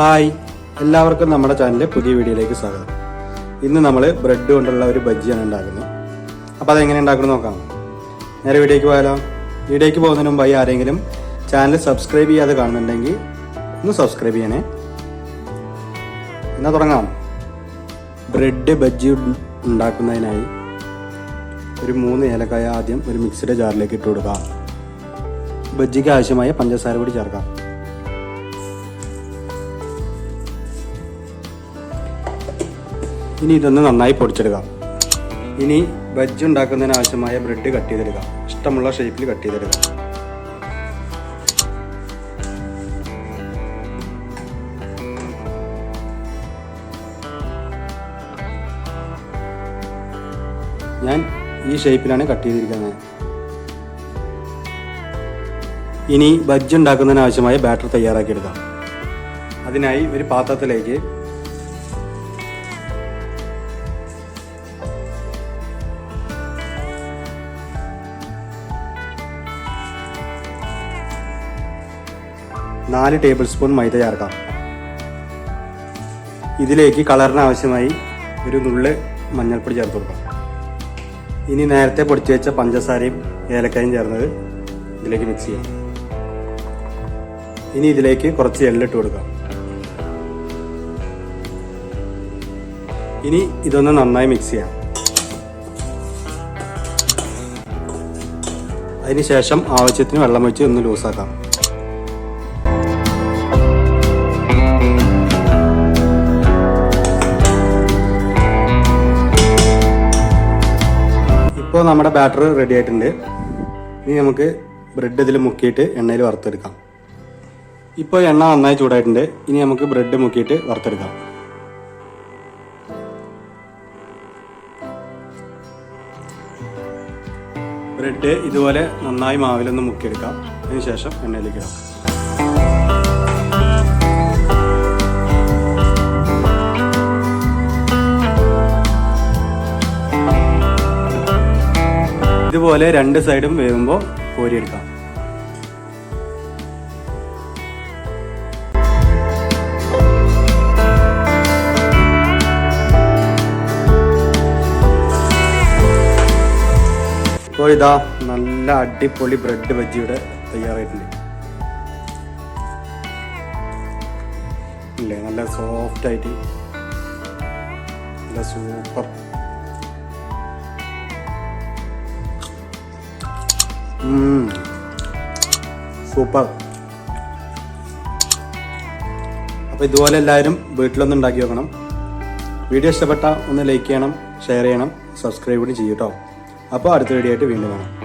Hi. എല്ലാവർക്കും നമ്മുടെ ചാനലിലെ പുതിയ വീഡിയോയിലേക്ക് സ്വാഗതം. ഇന്ന് നമ്മൾ ബ്രെഡ് കൊണ്ടുള്ള ഒരു ബജ്ജിയാണ് ഉണ്ടാക്കുന്നത്. അപ്പോൾ അതെങ്ങനെ ഉണ്ടാക്കണം നോക്കാം. നേരെ വീഡിയോയ്ക്ക് പോയാലോ? വീഡിയോയ്ക്ക് പോകുന്നതിന് മുമ്പായി ആരെങ്കിലും ചാനൽ സബ്സ്ക്രൈബ് ചെയ്യാതെ കാണുന്നുണ്ടെങ്കിൽ ഒന്ന് സബ്സ്ക്രൈബ് ചെയ്യണേ. എന്നാൽ തുടങ്ങാം. ബ്രെഡ് ബജ്ജി ഉണ്ടാക്കുന്നതിനായി ഒരു മൂന്ന് ഏലക്കായ ആദ്യം ഒരു മിക്സിയുടെ ജാറിലേക്ക് ഇട്ട് കൊടുക്കാം. ബജ്ജിക്ക് ആവശ്യമായ പഞ്ചസാര കൂടി ചേർക്കാം. ഇനി ഇതൊന്ന് നന്നായി പൊടിച്ചെടുക്കാം. ഇനി ബജ്ജി ഉണ്ടാക്കുന്നതിന് ആവശ്യമായ ബ്രെഡ് കട്ട് ചെയ്തെടുക്കാം. ഇഷ്ടമുള്ള ഷേപ്പിൽ കട്ട് ചെയ്തെടുക്കാം. ഞാൻ ഈ ഷേപ്പിലാണ് കട്ട് ചെയ്തിരിക്കുന്നത്. ഇനി ബജ്ജി ഉണ്ടാക്കുന്നതിന് ആവശ്യമായ ബാറ്റർ തയ്യാറാക്കിയെടുക്കാം. അതിനായി ഒരു പാത്രത്തിലേക്ക് നാല് ടേബിൾ സ്പൂൺ മൈദ ചേർക്കാം ഇതിലേക്ക് കളറിന് ആവശ്യമായി ഒരു നുള്ള് മഞ്ഞൾപ്പൊടി ചേർത്ത് കൊടുക്കാം. ഇനി നേരത്തെ പൊടിച്ചു വെച്ച പഞ്ചസാരയും ഏലക്കായും ചേർന്നത് ഇതിലേക്ക് മിക്സ് ചെയ്യാം. ഇനി ഇതിലേക്ക് കുറച്ച് എള്ളിട്ട് കൊടുക്കാം. ഇനി ഇതൊന്ന് നന്നായി മിക്സ് ചെയ്യാം. അതിനുശേഷം ആവശ്യത്തിന് വെള്ളം ഒഴിച്ച് ഒന്ന് ലൂസാക്കാം ഇപ്പോൾ നമ്മുടെ ബാറ്റർ റെഡി ആയിട്ടുണ്ട്. ഇനി നമുക്ക് ബ്രെഡ് ഇതിൽ മുക്കിയിട്ട് എണ്ണയിൽ വറുത്തെടുക്കാം. ഇപ്പോൾ എണ്ണ നന്നായി ചൂടായിട്ടുണ്ട്. ഇനി നമുക്ക് ബ്രെഡ് മുക്കിയിട്ട് വറുത്തെടുക്കാം. ബ്രെഡ് ഇതുപോലെ നന്നായി മാവിലൊന്ന് മുക്കിയെടുക്കാം. അതിനുശേഷം എണ്ണയിലേക്ക് ഇടാം. ഇതുപോലെ രണ്ട് സൈഡും വേകുമ്പോൾ കോരിയെടുക്കാം. അപ്പോൾ ഇതാ നല്ല അടിപൊളി ബ്രെഡ് ബജ്ജിയുടെ തയ്യാറായിട്ടുണ്ട്. നല്ല സോഫ്റ്റ് ആയിട്ട്. നല്ല സൂപ്പർ സൂപ്പർ അപ്പോൾ ഇതുപോലെ എല്ലാവരും വീട്ടിലൊന്നും ഉണ്ടാക്കി വെക്കണം. വീഡിയോ ഇഷ്ടപ്പെട്ട ഒന്ന് ലൈക്ക് ചെയ്യണം ഷെയർ ചെയ്യണം സബ്സ്ക്രൈബ് ചെയ്യൂട്ടോ അപ്പോൾ അടുത്ത വീഡിയോ ആയിട്ട് വീണ്ടും കാണാം.